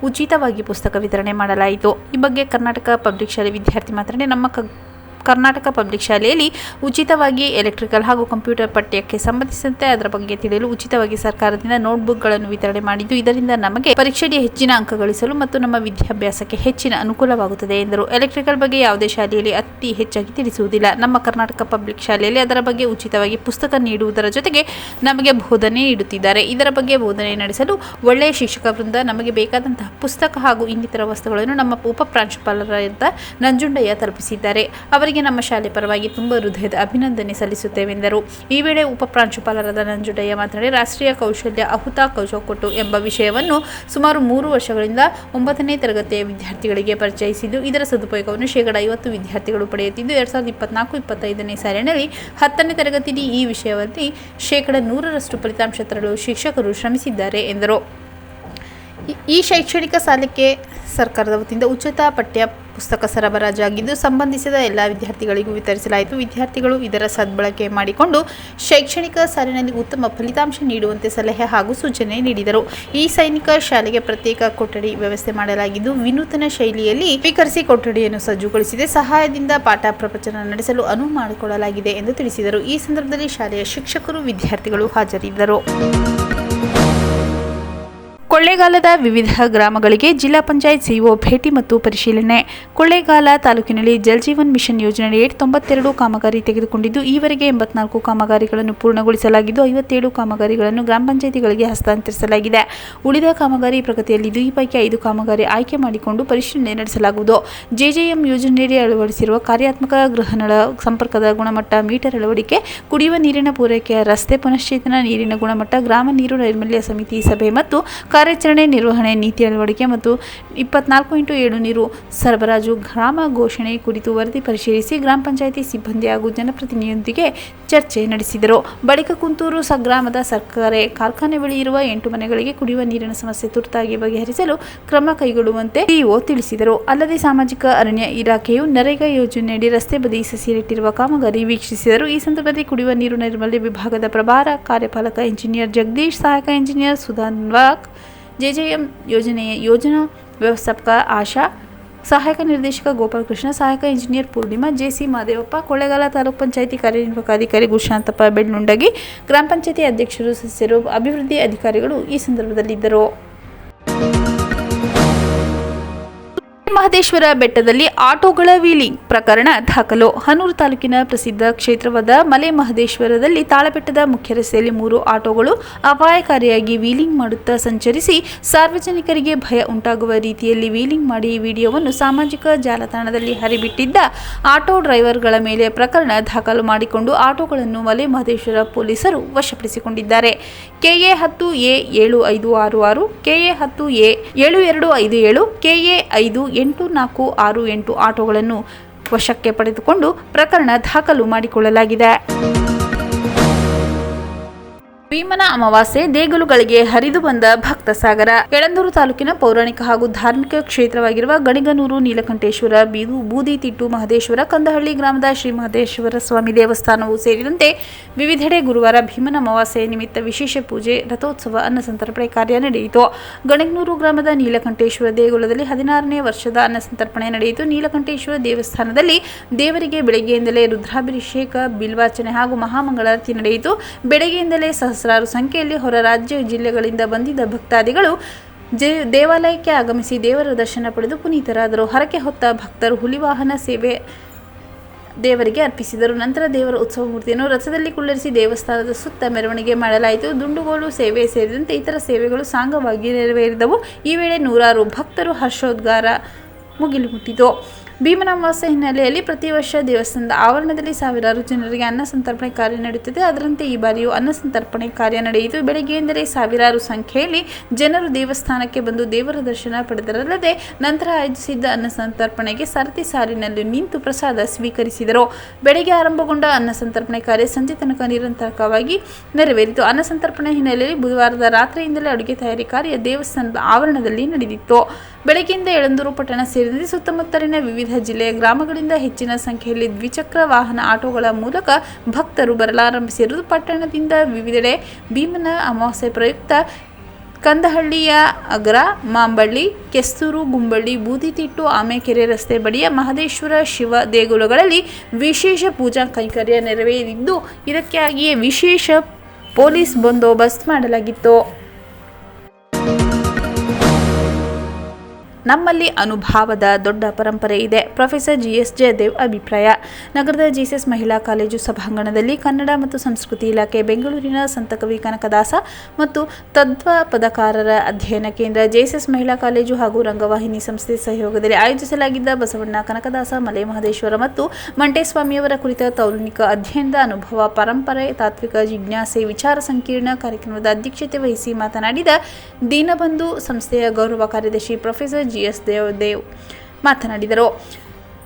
ಉಚಿತವಾಗಿ ಪುಸ್ತಕ ವಿತರಣೆ ಮಾಡಲಾಯಿತು. ಈ ಬಗ್ಗೆ ಕರ್ನಾಟಕ ಪಬ್ಲಿಕ್ ಶಾಲೆ ವಿದ್ಯಾರ್ಥಿ ಮಾತನಾಡಿ, ನಮ್ಮ ಕ ಕರ್ನಾಟಕ ಪಬ್ಲಿಕ್ ಶಾಲೆಯಲ್ಲಿ ಉಚಿತವಾಗಿ ಎಲೆಕ್ಟ್ರಿಕಲ್ ಹಾಗೂ ಕಂಪ್ಯೂಟರ್ ಪಠ್ಯಕ್ಕೆ ಸಂಬಂಧಿಸಿದಂತೆ ಅದರ ಬಗ್ಗೆ ತಿಳಿಯಲು ಉಚಿತವಾಗಿ ಸರ್ಕಾರದಿಂದ ನೋಟ್ಬುಕ್ಗಳನ್ನು ವಿತರಣೆ ಮಾಡಿದ್ದು, ಇದರಿಂದ ನಮಗೆ ಪರೀಕ್ಷೆಗೆ ಹೆಚ್ಚಿನ ಅಂಕ ಗಳಿಸಲು ಮತ್ತು ನಮ್ಮ ವಿದ್ಯಾಭ್ಯಾಸಕ್ಕೆ ಹೆಚ್ಚಿನ ಅನುಕೂಲವಾಗುತ್ತದೆ ಎಂದರು. ಎಲೆಕ್ಟ್ರಿಕಲ್ ಬಗ್ಗೆ ಯಾವುದೇ ಶಾಲೆಯಲ್ಲಿ ಅತಿ ಹೆಚ್ಚಾಗಿ ತಿಳಿಸುವುದಿಲ್ಲ. ನಮ್ಮ ಕರ್ನಾಟಕ ಪಬ್ಲಿಕ್ ಶಾಲೆಯಲ್ಲಿ ಅದರ ಬಗ್ಗೆ ಉಚಿತವಾಗಿ ಪುಸ್ತಕ ನೀಡುವುದರ ಜೊತೆಗೆ ನಮಗೆ ಬೋಧನೆ ನೀಡುತ್ತಿದ್ದಾರೆ. ಇದರ ಬಗ್ಗೆ ಬೋಧನೆ ನಡೆಸಲು ಒಳ್ಳೆಯ ಶಿಕ್ಷಕ ವೃಂದ ನಮಗೆ ಬೇಕಾದಂತಹ ಪುಸ್ತಕ ಹಾಗೂ ಇನ್ನಿತರ ವಸ್ತುಗಳನ್ನು ನಮ್ಮ ಉಪ ಪ್ರಾಂಶುಪಾಲರಾದ ನಂಜುಂಡಯ್ಯ ತಲುಪಿಸಿದ್ದಾರೆ. ಅವರಿಗೆ ನಮ್ಮ ಶಾಲೆ ಪರವಾಗಿ ತುಂಬ ಹೃದಯದ ಅಭಿನಂದನೆ ಸಲ್ಲಿಸುತ್ತೇವೆ ಎಂದರು. ಈ ವೇಳೆ ಉಪ ಪ್ರಾಂಶುಪಾಲರಾದ ನಂಜುಂಡಯ್ಯ ಮಾತನಾಡಿ, ರಾಷ್ಟ್ರೀಯ ಕೌಶಲ್ಯ ಅಹುತಾ ಕೌಶಕೊಟ್ಟು ಎಂಬ ವಿಷಯವನ್ನು ಸುಮಾರು ಮೂರು ವರ್ಷಗಳಿಂದ ಒಂಬತ್ತನೇ ತರಗತಿಯ ವಿದ್ಯಾರ್ಥಿಗಳಿಗೆ ಪರಿಚಯಿಸಿದ್ದು, ಇದರ ಸದುಪಯೋಗವನ್ನು ಶೇಕಡ ಐವತ್ತು ವಿದ್ಯಾರ್ಥಿಗಳು ಪಡೆಯುತ್ತಿದ್ದು, ಎರಡ್ ಸಾವಿರದ ಇಪ್ಪತ್ನಾಲ್ಕು ಇಪ್ಪತ್ತೈದನೇ ಸಾಲಿನಲ್ಲಿ ಹತ್ತನೇ ತರಗತಿಯಲ್ಲಿ ಈ ವಿಷಯದಲ್ಲಿ ಶೇಕಡ ನೂರರಷ್ಟು ಫಲಿತಾಂಶ ತರಲು ಶಿಕ್ಷಕರು ಶ್ರಮಿಸಿದ್ದಾರೆ ಎಂದರು. ಈ ಶೈಕ್ಷಣಿಕ ಸಾಲಕ್ಕೆ ಸರ್ಕಾರದ ವತಿಯಿಂದ ಉಚಿತ ಪಠ್ಯ ಪುಸ್ತಕ ಸರಬರಾಜಾಗಿದ್ದು ಸಂಬಂಧಿಸಿದ ಎಲ್ಲ ವಿದ್ಯಾರ್ಥಿಗಳಿಗೂ ವಿತರಿಸಲಾಯಿತು. ವಿದ್ಯಾರ್ಥಿಗಳು ಇದರ ಸದ್ಬಳಕೆ ಮಾಡಿಕೊಂಡು ಶೈಕ್ಷಣಿಕ ಸಾಲಿನಲ್ಲಿ ಉತ್ತಮ ಫಲಿತಾಂಶ ನೀಡುವಂತೆ ಸಲಹೆ ಹಾಗೂ ಸೂಚನೆ ನೀಡಿದರು. ಈ ಸೈನಿಕ ಶಾಲೆಗೆ ಪ್ರತ್ಯೇಕ ಕೊಠಡಿ ವ್ಯವಸ್ಥೆ ಮಾಡಲಾಗಿದ್ದು, ವಿನೂತನ ಶೈಲಿಯಲ್ಲಿ ಸ್ವೀಕರಿಸಿ ಕೊಠಡಿಯನ್ನು ಸಜ್ಜುಗೊಳಿಸಿದೆ. ಸಹಾಯದಿಂದ ಪಾಠ ಪ್ರವಚನ ನಡೆಸಲು ಅನುವು ಮಾಡಿಕೊಡಲಾಗಿದೆ ಎಂದು ತಿಳಿಸಿದರು. ಈ ಸಂದರ್ಭದಲ್ಲಿ ಶಾಲೆಯ ಶಿಕ್ಷಕರು, ವಿದ್ಯಾರ್ಥಿಗಳು ಹಾಜರಿದ್ದರು. ಕೊಳ್ಳೇಗಾಲದ ವಿವಿಧ ಗ್ರಾಮಗಳಿಗೆ ಜಿಲ್ಲಾ ಪಂಚಾಯತ್ ಸಿಇಒ ಭೇಟಿ ಮತ್ತು ಪರಿಶೀಲನೆ. ಕೊಳ್ಳೇಗಾಲ ತಾಲೂಕಿನಲ್ಲಿ ಜಲ್ಜೀವನ್ ಮಿಷನ್ ಯೋಜನೆಯಡಿ ತೊಂಬತ್ತೆರಡು ಕಾಮಗಾರಿ ತೆಗೆದುಕೊಂಡಿದ್ದು, ಈವರೆಗೆ ಎಂಬತ್ನಾಲ್ಕು ಕಾಮಗಾರಿಗಳನ್ನು ಪೂರ್ಣಗೊಳಿಸಲಾಗಿದ್ದು, ಐವತ್ತೇಳು ಕಾಮಗಾರಿಗಳನ್ನು ಗ್ರಾಮ ಪಂಚಾಯಿತಿಗಳಿಗೆ ಹಸ್ತಾಂತರಿಸಲಾಗಿದೆ. ಉಳಿದ ಕಾಮಗಾರಿ ಪ್ರಗತಿಯಲ್ಲಿದ್ದು ಈ ಪೈಕಿ ಐದು ಕಾಮಗಾರಿ ಆಯ್ಕೆ ಮಾಡಿಕೊಂಡು ಪರಿಶೀಲನೆ ನಡೆಸಲಾಗುವುದು. ಜೆಜೆಎಂ ಯೋಜನೆಯಡಿ ಅಳವಡಿಸಿರುವ ಕಾರ್ಯಾತ್ಮಕ ಗೃಹನಳ ಸಂಪರ್ಕದ ಗುಣಮಟ್ಟ, ಮೀಟರ್ ಅಳವಡಿಕೆ, ಕುಡಿಯುವ ನೀರಿನ ಪೂರೈಕೆಯ ರಸ್ತೆ ಪುನಶ್ಚೇತನ ನೀರಿನ ಗುಣಮಟ್ಟ, ಗ್ರಾಮ ನೀರು ನೈರ್ಮಲ್ಯ ಸಮಿತಿ ಸಭೆ ಮತ್ತು ಕಾರ್ಯಾಚರಣೆ, ನಿರ್ವಹಣೆ, ನೀತಿ ಅಳವಡಿಕೆ ಮತ್ತು ಇಪ್ಪತ್ನಾಲ್ಕು ಇಂಟು ಏಳು ನೀರು ಸರಬರಾಜು, ಗ್ರಾಮ ಘೋಷಣೆ ಕುರಿತು ವರದಿ ಪರಿಶೀಲಿಸಿ ಗ್ರಾಮ ಪಂಚಾಯಿತಿ ಸಿಬ್ಬಂದಿ ಹಾಗೂ ಜನಪ್ರತಿನಿಧಿಯೊಂದಿಗೆ ಚರ್ಚೆ ನಡೆಸಿದರು. ಬಳಿಕ ಕುಂತೂರು ಸಗ್ರಾಮದ ಸರ್ಕಾರಿ ಕಾರ್ಖಾನೆ ಬಳಿ ಇರುವ ಎಂಟು ಮನೆಗಳಿಗೆ ಕುಡಿಯುವ ನೀರಿನ ಸಮಸ್ಯೆ ತುರ್ತಾಗಿ ಬಗೆಹರಿಸಲು ಕ್ರಮ ಕೈಗೊಳ್ಳುವಂತೆ ಇಒ ತಿಳಿಸಿದರು. ಅಲ್ಲದೆ ಸಾಮಾಜಿಕ ಅರಣ್ಯ ಇಲಾಖೆಯು ನರೇಗಾ ಯೋಜನೆಯಡಿ ರಸ್ತೆ ಬದಿ ಸಸಿ ನೆಟ್ಟಿರುವ ಕಾಮಗಾರಿ ವೀಕ್ಷಿಸಿದರು. ಈ ಸಂದರ್ಭದಲ್ಲಿ ಕುಡಿಯುವ ನೀರು ನೈರ್ಮಲ್ಯ ವಿಭಾಗದ ಪ್ರಭಾರ ಕಾರ್ಯಪಾಲಕ ಇಂಜಿನಿಯರ್ ಜಗದೀಶ್, ಸಹಾಯಕ ಇಂಜಿನಿಯರ್ ಸುಧಾನ್ವಾಕ್ ಜೆಜೆಎಂ ಯೋಜನೆಯ ಯೋಜನಾ ವ್ಯವಸ್ಥಾಪಕ ಆಶಾ, ಸಹಾಯಕ ನಿರ್ದೇಶಕ ಗೋಪಾಲಕೃಷ್ಣ, ಸಹಾಯಕ ಇಂಜಿನಿಯರ್ ಪೂರ್ಣಿಮಾ ಜೆಸಿ ಮಾದೇವಪ್ಪ, ಕೊಳ್ಳೇಗಾಲ ತಾಲೂಕು ಪಂಚಾಯಿತಿ ಕಾರ್ಯನಿರ್ವಾಹಕ ಅಧಿಕಾರಿ ಗುರುಶಾಂತಪ್ಪ ಬೆಳ್ಳುಂಡಗಿ ಗ್ರಾಮ ಪಂಚಾಯಿತಿ ಅಧ್ಯಕ್ಷರು ಸದಸ್ಯರು, ಅಭಿವೃದ್ಧಿ ಅಧಿಕಾರಿಗಳು ಈ ಸಂದರ್ಭದಲ್ಲಿದ್ದರು. ಮಹದೇಶ್ವರ ಬೆಟ್ಟದಲ್ಲಿ ಆಟೋಗಳ ವೀಲಿಂಗ್ ಪ್ರಕರಣ ದಾಖಲು. ಹನೂರು ತಾಲೂಕಿನ ಪ್ರಸಿದ್ಧ ಕ್ಷೇತ್ರವಾದ ಮಲೆ ಮಹದೇಶ್ವರದಲ್ಲಿ ತಾಳಬೆಟ್ಟದ ಮುಖ್ಯ ರಸ್ತೆಯಲ್ಲಿ ಮೂರು ಆಟೋಗಳು ಅಪಾಯಕಾರಿಯಾಗಿ ವೀಲಿಂಗ್ ಮಾಡುತ್ತಾ ಸಂಚರಿಸಿ ಸಾರ್ವಜನಿಕರಿಗೆ ಭಯ ಉಂಟಾಗುವ ರೀತಿಯಲ್ಲಿ ವೀಲಿಂಗ್ ಮಾಡಿ ವಿಡಿಯೋವನ್ನು ಸಾಮಾಜಿಕ ಜಾಲತಾಣದಲ್ಲಿ ಹರಿಬಿಟ್ಟಿದ್ದ ಆಟೋ ಡ್ರೈವರ್ಗಳ ಮೇಲೆ ಪ್ರಕರಣ ದಾಖಲು ಮಾಡಿಕೊಂಡು ಆಟೋಗಳನ್ನು ಮಲೆ ಮಹದೇಶ್ವರ ಪೊಲೀಸರು ವಶಪಡಿಸಿಕೊಂಡಿದ್ದಾರೆ. ಕೆಎ ಹತ್ತು ಎ ಏಳು ಐದು ಆರು ಆರು ಕೆಎ ಹತ್ತು ಎ ಏಳು ಎರಡು ಐದು ಏಳು ಕೆಎ ಐದು ಎಂಟು ನಾಲ್ಕು ಆರು ಎಂಟು ಆಟೋಗಳನ್ನು ವಶಕ್ಕೆ ಪಡೆದುಕೊಂಡು ಪ್ರಕರಣ ದಾಖಲು ಮಾಡಿಕೊಳ್ಳಲಾಗಿದೆ. ಭೀಮನ ಅಮಾವಾಸ್ಯೆ ದೇಗುಲುಗಳಿಗೆ ಹರಿದು ಬಂದ ಭಕ್ತ ಸಾಗರ. ಯಳಂದೂರು ತಾಲೂಕಿನ ಪೌರಾಣಿಕ ಹಾಗೂ ಧಾರ್ಮಿಕ ಕ್ಷೇತ್ರವಾಗಿರುವ ಗಣಿಗನೂರು, ನೀಲಕಂಠೇಶ್ವರ, ಬೀದು, ಬೂದಿತಿಟ್ಟು ಮಹದೇಶ್ವರ, ಕಂದಹಳ್ಳಿ ಗ್ರಾಮದ ಶ್ರೀ ಮಹದೇಶ್ವರ ಸ್ವಾಮಿ ದೇವಸ್ಥಾನವು ಸೇರಿದಂತೆ ವಿವಿಧೆಡೆ ಗುರುವಾರ ಭೀಮನ ಅಮಾವಾಸ್ಯೆ ನಿಮಿತ್ತ ವಿಶೇಷ ಪೂಜೆ, ರಥೋತ್ಸವ ಅನ್ನಸಂತರ್ಪಣೆ ಕಾರ್ಯ ನಡೆಯಿತು. ಗಣಿಗನೂರು ಗ್ರಾಮದ ನೀಲಕಂಠೇಶ್ವರ ದೇಗುಲದಲ್ಲಿ ಹದಿನಾರನೇ ವರ್ಷದ ಅನ್ನಸಂತರ್ಪಣೆ ನಡೆಯಿತು. ನೀಲಕಂಠೇಶ್ವರ ದೇವಸ್ಥಾನದಲ್ಲಿ ದೇವರಿಗೆ ಬೆಳಗ್ಗೆಯಿಂದಲೇ ರುದ್ರಾಭಿಷೇಕ ಬಿಲ್ವಾಚನೆ ಹಾಗೂ ಮಹಾಮಂಗಳಾರತಿ ನಡೆಯಿತು. ಬೆಳಗ್ಗೆಯಿಂದಲೇ ಸಹಸ್ರಾರು ಸಂಖ್ಯೆಯಲ್ಲಿ ಹೊರ ರಾಜ್ಯ ಜಿಲ್ಲೆಗಳಿಂದ ಬಂದಿದ್ದ ಭಕ್ತಾದಿಗಳು ಜೆ ದೇವಾಲಯಕ್ಕೆ ಆಗಮಿಸಿ ದೇವರ ದರ್ಶನ ಪಡೆದು ಪುನೀತರಾದರು. ಹರಕೆ ಹೊತ್ತ ಭಕ್ತರು ಹುಲಿವಾಹನ ಸೇವೆ ದೇವರಿಗೆ ಅರ್ಪಿಸಿದರು. ನಂತರ ದೇವರ ಉತ್ಸವ ಮೂರ್ತಿಯನ್ನು ರಥದಲ್ಲಿ ಕುಳ್ಳರಿಸಿ ದೇವಸ್ಥಾನದ ಸುತ್ತ ಮೆರವಣಿಗೆ ಮಾಡಲಾಯಿತು. ದುಂಡುಗೋಲು ಸೇವೆ ಸೇರಿದಂತೆ ಇತರ ಸೇವೆಗಳು ಸಾಂಗವಾಗಿ ನೆರವೇರಿದವು. ಈ ವೇಳೆ ನೂರಾರು ಭಕ್ತರು ಹರ್ಷೋದ್ಗಾರ ಮುಗಿಲು ಮುಟ್ಟಿತು. ಭೀಮನ ಹಿನ್ನೆಲೆಯಲ್ಲಿ ಪ್ರತಿ ವರ್ಷ ದೇವಸ್ಥಾನದ ಆವರಣದಲ್ಲಿ ಸಾವಿರಾರು ಜನರಿಗೆ ಅನ್ನ ಸಂತರ್ಪಣೆ ಕಾರ್ಯ ನಡೆಯುತ್ತಿದೆ. ಅದರಂತೆ ಈ ಬಾರಿಯೂ ಅನ್ನ ಸಂತರ್ಪಣೆ ಕಾರ್ಯ ನಡೆಯಿತು. ಬೆಳಗ್ಗೆಯಿಂದಲೇ ಸಾವಿರಾರು ಸಂಖ್ಯೆಯಲ್ಲಿ ಜನರು ದೇವಸ್ಥಾನಕ್ಕೆ ಬಂದು ದೇವರ ದರ್ಶನ ಪಡೆದರಲ್ಲದೆ ನಂತರ ಆಯೋಜಿಸಿದ್ದ ಅನ್ನ ಸಂತರ್ಪಣೆಗೆ ಸರತಿ ಸಾಲಿನಲ್ಲಿ ನಿಂತು ಪ್ರಸಾದ ಸ್ವೀಕರಿಸಿದರು. ಬೆಳಗ್ಗೆ ಆರಂಭಗೊಂಡ ಅನ್ನ ಸಂತರ್ಪಣೆ ಕಾರ್ಯ ಸಂಜೆ ತನಕ ನಿರಂತರವಾಗಿ ನೆರವೇರಿತು. ಅನ್ನ ಸಂತರ್ಪಣೆ ಹಿನ್ನೆಲೆಯಲ್ಲಿ ಬುಧವಾರದ ರಾತ್ರಿಯಿಂದಲೇ ಅಡುಗೆ ತಯಾರಿ ಕಾರ್ಯ ದೇವಸ್ಥಾನದ ಆವರಣದಲ್ಲಿ ನಡೆದಿತ್ತು. ಬೆಳಗ್ಗೆಯಿಂದ ಎಳಂದೂರು ಪಟ್ಟಣ ಸೇರಿದಂತೆ ಸುತ್ತಮುತ್ತಲಿನ ವಿವಿಧ ಜಿಲ್ಲೆಯ ಗ್ರಾಮಗಳಿಂದ ಹೆಚ್ಚಿನ ಸಂಖ್ಯೆಯಲ್ಲಿ ದ್ವಿಚಕ್ರ ವಾಹನ ಆಟೋಗಳ ಮೂಲಕ ಭಕ್ತರು ಬರಲಾರಂಭಿಸಿರುವುದು ಪಟ್ಟಣದಿಂದ ವಿವಿಧೆಡೆ. ಭೀಮನ ಅಮಾವಾಸ್ಯೆ ಪ್ರಯುಕ್ತ ಕಂದಹಳ್ಳಿಯ ಅಗ್ರ, ಮಾಂಬಳ್ಳಿ, ಕೆಸ್ತೂರು, ಗುಂಬಳ್ಳಿ, ಬೂದಿತಿಟ್ಟು, ಆಮೆಕೆರೆ ರಸ್ತೆ ಬಳಿಯ ಮಹದೇಶ್ವರ ಶಿವ ದೇಗುಲಗಳಲ್ಲಿ ವಿಶೇಷ ಪೂಜಾ ಕೈಂಕರ್ಯ ನೆರವೇರಿದ್ದು, ಇದಕ್ಕಾಗಿಯೇ ವಿಶೇಷ ಪೊಲೀಸ್ ಬಂದೋಬಸ್ತ್ ಮಾಡಲಾಗಿತ್ತು. ನಮ್ಮಲ್ಲಿ ಅನುಭಾವದ ದೊಡ್ಡ ಪರಂಪರೆ ಇದೆ. ಪ್ರೊಫೆಸರ್ ಜಿ ಎಸ್ ಜಯದೇವ್ ಅಭಿಪ್ರಾಯ. ನಗರದ ಜೀಸಸ್ ಮಹಿಳಾ ಕಾಲೇಜು ಸಭಾಂಗಣದಲ್ಲಿ ಕನ್ನಡ ಮತ್ತು ಸಂಸ್ಕೃತಿ ಇಲಾಖೆ ಬೆಂಗಳೂರಿನ ಸಂತಕವಿ ಕನಕದಾಸ ಮತ್ತು ತತ್ವ ಪದಕಾರರ ಅಧ್ಯಯನ ಕೇಂದ್ರ ಜೆಎಸ್ಎಸ್ ಮಹಿಳಾ ಕಾಲೇಜು ಹಾಗೂ ರಂಗವಾಹಿನಿ ಸಂಸ್ಥೆ ಸಹಯೋಗದಲ್ಲಿ ಆಯೋಜಿಸಲಾಗಿದ್ದ ಬಸವಣ್ಣ ಕನಕದಾಸ, ಮಲೆ ಮಹದೇಶ್ವರ ಮತ್ತು ಮಂಟೇಸ್ವಾಮಿಯವರ ಕುರಿತ ತೌಲನಿಕ ಅಧ್ಯಯನದ ಅನುಭವ, ಪರಂಪರೆ, ತಾತ್ವಿಕ ಜಿಜ್ಞಾಸೆ, ವಿಚಾರ ಸಂಕೀರ್ಣ ಕಾರ್ಯಕ್ರಮದ ಅಧ್ಯಕ್ಷತೆ ವಹಿಸಿ ಮಾತನಾಡಿದ ದೀನಬಂಧು ಸಂಸ್ಥೆಯ ಗೌರವ ಕಾರ್ಯದರ್ಶಿ ಪ್ರೊಫೆಸರ್ ಜಿ ಎಸ್ ದೇವದೇವ್ ಮಾತನಾಡಿದರು.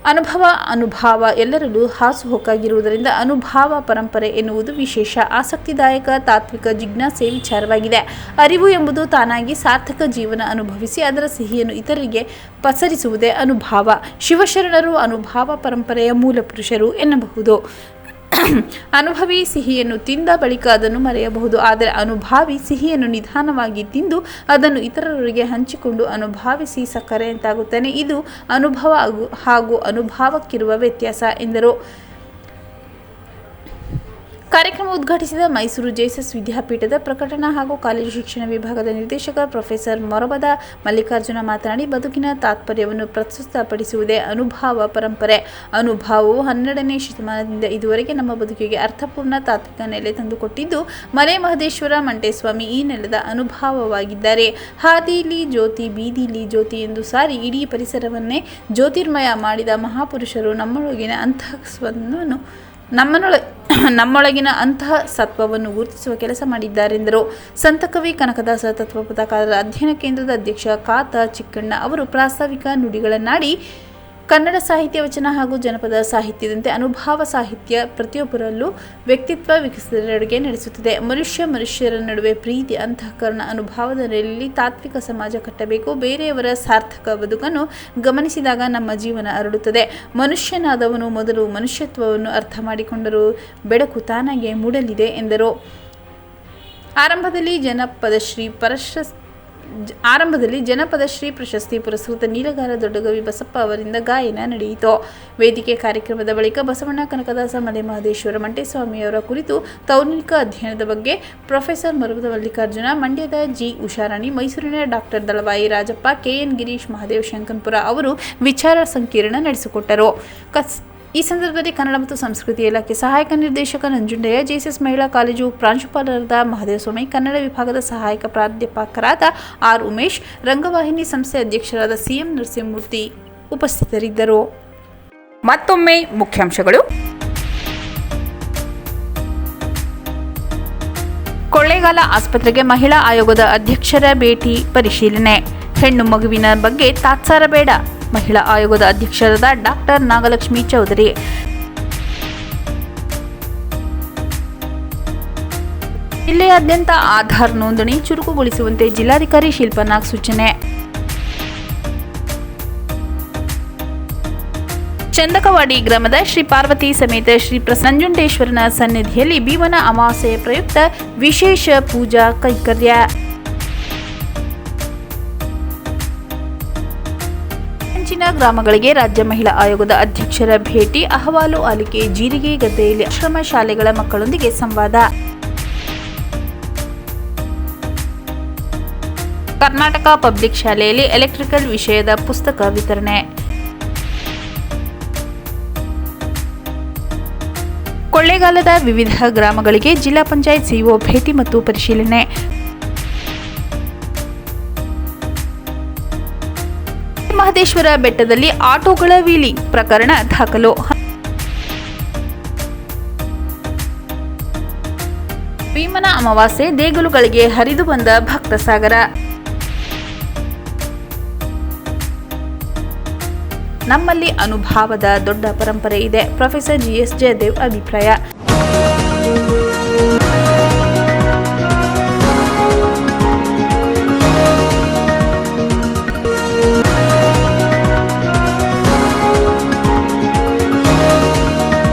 ಅನುಭವ, ಅನುಭಾವ ಎಲ್ಲರಲ್ಲೂ ಹಾಸುಹೊಕ್ಕಾಗಿರುವುದರಿಂದ ಅನುಭಾವ ಪರಂಪರೆ ಎನ್ನುವುದು ವಿಶೇಷ. ಆಸಕ್ತಿದಾಯಕ, ತಾತ್ವಿಕ ಜಿಜ್ಞಾಸೆ ವಿಚಾರವಾಗಿದೆ. ಅರಿವು ಎಂಬುದು ತಾನಾಗಿ ಸಾರ್ಥಕ ಜೀವನ ಅನುಭವಿಸಿ ಅದರ ಸಿಹಿಯನ್ನು ಇತರರಿಗೆ ಪಸರಿಸುವುದೇ ಅನುಭಾವ. ಶಿವಶರಣರು ಅನುಭಾವ ಪರಂಪರೆಯ ಮೂಲ ಪುರುಷರು ಎನ್ನಬಹುದು. ಅನುಭವಿ ಸಿಹಿಯನ್ನು ತಿಂದ ಬಳಿಕ ಅದನ್ನು ಮರೆಯಬಹುದು. ಆದರೆ ಅನುಭಾವಿ ಸಿಹಿಯನ್ನು ನಿಧಾನವಾಗಿ ತಿಂದು ಅದನ್ನು ಇತರರಿಗೆ ಹಂಚಿಕೊಂಡು ಅನುಭಾವಿಸಿ ಸಕ್ಕರೆ ಅಂತಾಗುತ್ತಾನೆ. ಇದು ಅನುಭವ ಹಾಗೂ- ಅನುಭಾವಕ್ಕಿರುವ ವ್ಯತ್ಯಾಸ ಎಂದರು. ಕಾರ್ಯಕ್ರಮ ಉದ್ಘಾಟಿಸಿದ ಮೈಸೂರು ಜೇಸಸ್ ವಿದ್ಯಾಪೀಠದ ಪ್ರಕಟಣಾ ಹಾಗೂ ಕಾಲೇಜು ಶಿಕ್ಷಣ ವಿಭಾಗದ ನಿರ್ದೇಶಕ ಪ್ರೊಫೆಸರ್ ಮೊರಬದ ಮಲ್ಲಿಕಾರ್ಜುನ ಮಾತನಾಡಿ, ಬದುಕಿನ ತಾತ್ಪರ್ಯವನ್ನು ಪ್ರಸ್ತುತಪಡಿಸುವುದೇ ಅನುಭಾವ ಪರಂಪರೆ. ಅನುಭಾವವು ಹನ್ನೆರಡನೇ ಶತಮಾನದಿಂದ ಇದುವರೆಗೆ ನಮ್ಮ ಬದುಕಿಗೆ ಅರ್ಥಪೂರ್ಣ ತಾತ್ವಿಕ ನೆಲೆ ತಂದುಕೊಟ್ಟಿದ್ದು, ಮಲೆ ಮಹದೇಶ್ವರ ಮಂಟೇಸ್ವಾಮಿ ಈ ನೆಲದ ಅನುಭಾವವಾಗಿದ್ದಾರೆ. ಹಾದಿಲಿ ಜ್ಯೋತಿ, ಬೀದಿಲಿ ಜ್ಯೋತಿ ಎಂದು ಸಾರಿ ಇಡೀ ಪರಿಸರವನ್ನೇ ಜ್ಯೋತಿರ್ಮಯ ಮಾಡಿದ ಮಹಾಪುರುಷರು ನಮ್ಮೊಳಗಿನ ಅಂತಃಸ್ವವನ್ನು ನಮ್ಮನೊಳ, ನಮ್ಮೊಳಗಿನ ಅಂತಹ ಸತ್ವವನ್ನು ಗುರುತಿಸುವ ಕೆಲಸ ಮಾಡಿದ್ದಾರೆಂದರು. ಸಂತಕವಿ ಕನಕದಾಸ ತತ್ವಪಥಕಾರರ ಅಧ್ಯಯನ ಕೇಂದ್ರದ ಅಧ್ಯಕ್ಷ ಕಾತ ಚಿಕ್ಕಣ್ಣ ಅವರು ಪ್ರಾಸ್ತಾವಿಕ ನುಡಿಗಳನ್ನಾಡಿ ಕನ್ನಡ ಸಾಹಿತ್ಯ ವಚನ ಹಾಗೂ ಜನಪದ ಸಾಹಿತ್ಯದಂತೆ ಅನುಭಾವ ಸಾಹಿತ್ಯ ಪ್ರತಿಯೊಬ್ಬರಲ್ಲೂ ವ್ಯಕ್ತಿತ್ವ ವಿಕಸನದೆಡೆಗೆ ನಡೆಸುತ್ತದೆ. ಮನುಷ್ಯ ಮನುಷ್ಯರ ನಡುವೆ ಪ್ರೀತಿ, ಅಂತಃಕರಣ, ಅನುಭಾವದ ನೆಲೆಯಲ್ಲಿ ತಾತ್ವಿಕ ಸಮಾಜ ಕಟ್ಟಬೇಕು. ಬೇರೆಯವರ ಸಾರ್ಥಕ ಬದುಕನ್ನು ಗಮನಿಸಿದಾಗ ನಮ್ಮ ಜೀವನ ಅರಳುತ್ತದೆ. ಮನುಷ್ಯನಾದವನು ಮೊದಲು ಮನುಷ್ಯತ್ವವನ್ನು ಅರ್ಥ ಮಾಡಿಕೊಂಡರೂ ಬೆಳಕು ತಾನಾಗೆ ಮೂಡಲಿದೆ ಎಂದರು. ಆರಂಭದಲ್ಲಿ ಜನಪದ ಶ್ರೀ ಪರಶ ಆರಂಭದಲ್ಲಿ ಜನಪದ ಶ್ರೀ ಪ್ರಶಸ್ತಿ ಪುರಸ್ಕೃತ ನೀಲಗಾರ ದೊಡ್ಡಗವಿ ಬಸಪ್ಪ ಅವರಿಂದ ಗಾಯನ ನಡೆಯಿತು. ವೇದಿಕೆ ಕಾರ್ಯಕ್ರಮದ ಬಳಿಕ ಬಸವಣ್ಣ ಕನಕದಾಸ ಮಲೆ ಮಹದೇಶ್ವರ ಮಂಟೇಸ್ವಾಮಿಯವರ ಕುರಿತು ತೌನಿಕ ಅಧ್ಯಯನದ ಬಗ್ಗೆ ಪ್ರೊಫೆಸರ್ ಮರುಬದ ಮಲ್ಲಿಕಾರ್ಜುನ, ಮಂಡ್ಯದ ಜಿ. ಉಷಾರಾಣಿ, ಮೈಸೂರಿನ ಡಾಕ್ಟರ್ ದಳವಾಯಿ ರಾಜಪ್ಪ ಕೆಎನ್ ಗಿರೀಶ್, ಮಹಾದೇವ್ ಶಂಕನ್ಪುರ ಅವರು ವಿಚಾರ ಸಂಕಿರಣ ನಡೆಸಿಕೊಟ್ಟರು. ಕಸ್ ಈ ಸಂದರ್ಭದಲ್ಲಿ ಕನ್ನಡ ಮತ್ತು ಸಂಸ್ಕೃತಿ ಇಲಾಖೆ ಸಹಾಯಕ ನಿರ್ದೇಶಕ ನಂಜುಂಡಯ್ಯ ಜೆಎಸ್ಎಸ್ ಮಹಿಳಾ ಕಾಲೇಜು ಪ್ರಾಂಶುಪಾಲರಾದ ಮಹದೇವಸ್ವಾಮಿ ಕನ್ನಡ ವಿಭಾಗದ ಸಹಾಯಕ ಪ್ರಾಧ್ಯಾಪಕರಾದ ಆರ್ ಉಮೇಶ್, ರಂಗವಾಹಿನಿ ಸಂಸ್ಥೆ ಅಧ್ಯಕ್ಷರಾದ ಸಿಎಂ ನರಸಿಂಹಮೂರ್ತಿ ಉಪಸ್ಥಿತರಿದ್ದರು. ಮತ್ತೊಮ್ಮೆ ಮುಖ್ಯಾಂಶಗಳು. ಕೊಳ್ಳೇಗಾಲ ಆಸ್ಪತ್ರೆಗೆ ಮಹಿಳಾ ಆಯೋಗದ ಅಧ್ಯಕ್ಷರ ಭೇಟಿ ಪರಿಶೀಲನೆ. ಹೆಣ್ಣು ಮಗುವಿನ ಬಗ್ಗೆ ತಾತ್ಸಾರ ಬೇಡ. ಮಹಿಳಾ ಆಯೋಗದ ಅಧ್ಯಕ್ಷರಾದ ಡಾಕ್ಟರ್ ನಾಗಲಕ್ಷ್ಮಿ ಚೌಧರಿ. ಜಿಲ್ಲೆಯಾದ್ಯಂತ ಆಧಾರ್ ನೋಂದಣಿ ಚುರುಕುಗೊಳಿಸುವಂತೆ ಜಿಲ್ಲಾಧಿಕಾರಿ ಶಿಲ್ಪನಾಗ್ ಸೂಚನೆ. ಚಂದಕವಾಡಿ ಗ್ರಾಮದ ಶ್ರೀ ಪಾರ್ವತಿ ಸಮೇತ ಶ್ರೀ ಪ್ರಸಂಜುಂಡೇಶ್ವರನ ಸನ್ನಿಧಿಯಲ್ಲಿ ಭೀಮನ ಅಮಾವಾಸ್ಯೆಯ ಪ್ರಯುಕ್ತ ವಿಶೇಷ ಪೂಜಾ ಕೈಂಕರ್ಯ. ಹೆಂಚಿನ ಗ್ರಾಮಗಳಿಗೆ ರಾಜ್ಯ ಮಹಿಳಾ ಆಯೋಗದ ಅಧ್ಯಕ್ಷರ ಭೇಟಿ, ಅಹವಾಲು ಆಲಿಕೆ, ಜೀರಿಗೆ ಗದ್ದೆಯಲ್ಲಿ ಆಶ್ರಮ ಶಾಲೆಗಳ ಮಕ್ಕಳೊಂದಿಗೆ ಸಂವಾದ. ಕರ್ನಾಟಕ ಪಬ್ಲಿಕ್ ಶಾಲೆಯಲ್ಲಿ ಎಲೆಕ್ಟ್ರಿಕಲ್ ವಿಷಯದ ಪುಸ್ತಕ ವಿತರಣೆ. ಕೊಳ್ಳೇಗಾಲದ ವಿವಿಧ ಗ್ರಾಮಗಳಿಗೆ ಜಿಲ್ಲಾ ಪಂಚಾಯತ್ ಸಿಇಒ ಭೇಟಿ ಮತ್ತು ಪರಿಶೀಲನೆ. ಮಹದೇಶ್ವರ ಬೆಟ್ಟದಲ್ಲಿ ಆಟೋಗಳ ವೀಲಿಂಗ್ ಪ್ರಕರಣ ದಾಖಲು. ಭೀಮನ ಅಮಾವಾಸ್ಯೆ ದೇಗುಲುಗಳಿಗೆ ಹರಿದು ಬಂದ ಭಕ್ತ ಸಾಗರ. ನಮ್ಮಲ್ಲಿ ಅನುಭಾವದ ದೊಡ್ಡ ಪರಂಪರೆ ಇದೆ. ಪ್ರೊಫೆಸರ್ ಜಿ ಎಸ್ ಜಯದೇವ್ ಅಭಿಪ್ರಾಯ.